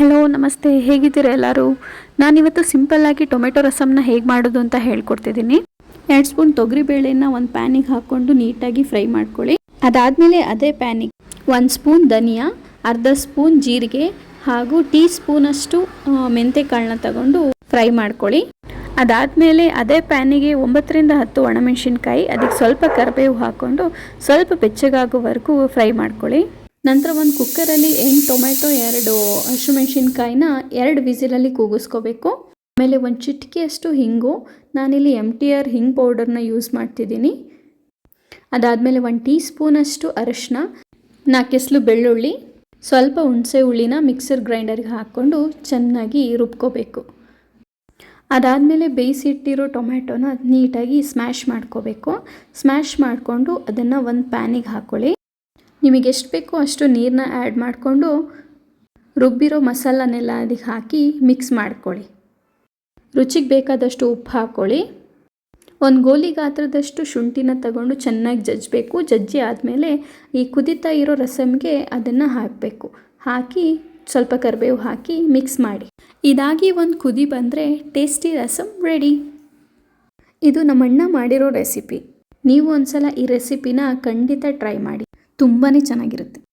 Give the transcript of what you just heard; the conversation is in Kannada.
ಹಲೋ, ನಮಸ್ತೆ. ಹೇಗಿದ್ದೀರಾ ಎಲ್ಲರೂ? ನಾನಿವತ್ತು ಸಿಂಪಲ್ಲಾಗಿ ಟೊಮೆಟೊ ರಸಮ್ನ ಹೇಗೆ ಮಾಡೋದು ಅಂತ ಹೇಳ್ಕೊಡ್ತಿದ್ದೀನಿ. ಎರಡು ಸ್ಪೂನ್ ತೊಗರಿಬೇಳೆನ ಒಂದು ಪ್ಯಾನಿಗೆ ಹಾಕ್ಕೊಂಡು ನೀಟಾಗಿ ಫ್ರೈ ಮಾಡ್ಕೊಳ್ಳಿ. ಅದಾದಮೇಲೆ ಅದೇ ಪ್ಯಾನಿಗೆ ಒಂದು ಸ್ಪೂನ್ ಧನಿಯಾ, ಅರ್ಧ ಸ್ಪೂನ್ ಜೀರಿಗೆ ಹಾಗೂ ಟೀ ಸ್ಪೂನಷ್ಟು ಮೆಂತೆ ಕಾಳನ್ನ ತಗೊಂಡು ಫ್ರೈ ಮಾಡ್ಕೊಳ್ಳಿ. ಅದಾದಮೇಲೆ ಅದೇ ಪ್ಯಾನಿಗೆ ಒಂಬತ್ತರಿಂದ ಹತ್ತು ಒಣಮೆಣಸಿನ್ಕಾಯಿ, ಅದಕ್ಕೆ ಸ್ವಲ್ಪ ಕರಿಬೇವು ಹಾಕ್ಕೊಂಡು ಸ್ವಲ್ಪ ಬೆಚ್ಚಗಾಗೋವರೆಗೂ ಫ್ರೈ ಮಾಡ್ಕೊಳ್ಳಿ. ನಂತರ ಒಂದು ಕುಕ್ಕರಲ್ಲಿ ಎಂಟು ಟೊಮೆಟೊ, ಎರಡು ಹಸಿಮೆಣ್ಸಿನ್ಕಾಯಿನ ಎರಡು ವಿಸಿಲಲ್ಲಿ ಕೂಗಿಸ್ಕೋಬೇಕು. ಆಮೇಲೆ ಒಂದು ಚಿಟಿಕೆಯಷ್ಟು ಹಿಂಗು. ನಾನಿಲ್ಲಿ ಎಂ ಟಿ ಆರ್ ಹಿಂಗ್ ಪೌಡರ್ನ ಯೂಸ್ ಮಾಡ್ತಿದ್ದೀನಿ. ಅದಾದಮೇಲೆ ಒಂದು ಟೀ ಸ್ಪೂನಷ್ಟು ನಾಲ್ಕು ನಾಲ್ಕೆಸ್ಲು ಬೆಳ್ಳುಳ್ಳಿ, ಸ್ವಲ್ಪ ಹುಣಸೆ ಹುಳಿನ ಮಿಕ್ಸರ್ ಗ್ರೈಂಡರ್ಗೆ ಹಾಕ್ಕೊಂಡು ಚೆನ್ನಾಗಿ ರುಬ್ಕೋಬೇಕು. ಅದಾದಮೇಲೆ ಬೇಯಿಸಿಟ್ಟಿರೋ ಟೊಮ್ಯಾಟೊನ ನೀಟಾಗಿ ಸ್ಮ್ಯಾಶ್ ಮಾಡ್ಕೋಬೇಕು. ಸ್ಮ್ಯಾಶ್ ಮಾಡಿಕೊಂಡು ಅದನ್ನು ಒಂದು ಪ್ಯಾನಿಗೆ ಹಾಕ್ಕೊಳ್ಳಿ ನಿಮಗೆ ಎಷ್ಟು ಬೇಕೋ ಅಷ್ಟು ನೀರನ್ನ ಆ್ಯಡ್ ಮಾಡಿಕೊಂಡು ರುಬ್ಬಿರೋ ಮಸಾಲನೆಲ್ಲ ಅದಕ್ಕೆ ಹಾಕಿ ಮಿಕ್ಸ್ ಮಾಡ್ಕೊಳ್ಳಿ. ರುಚಿಗೆ ಬೇಕಾದಷ್ಟು ಉಪ್ಪು ಹಾಕ್ಕೊಳ್ಳಿ ಒಂದು ಗೋಲಿ ಗಾತ್ರದಷ್ಟು ಶುಂಠಿನ ತಗೊಂಡು ಚೆನ್ನಾಗಿ ಜಜ್ಜಬೇಕು ಜಜ್ಜಿ ಆದಮೇಲೆ ಈ ಕುದೀತಾ ಇರೋ ರಸಮ್ಗೆ ಅದನ್ನು ಹಾಕಬೇಕು. ಹಾಕಿ ಸ್ವಲ್ಪ ಕರಿಬೇವು ಹಾಕಿ ಮಿಕ್ಸ್ ಮಾಡಿ. ಇದಾಗಿ ಒಂದು ಕುದಿ ಬಂದರೆ ಟೇಸ್ಟಿ ರಸಮ್ ರೆಡಿ ಇದು ನಮ್ಮಣ್ಣ ಮಾಡಿರೋ ರೆಸಿಪಿ ನೀವು ಒಂದ್ಸಲ ಈ ರೆಸಿಪಿನ ಖಂಡಿತ ಟ್ರೈ ಮಾಡಿ. ತುಂಬಾ ಚೆನ್ನಾಗಿರುತ್ತೆ.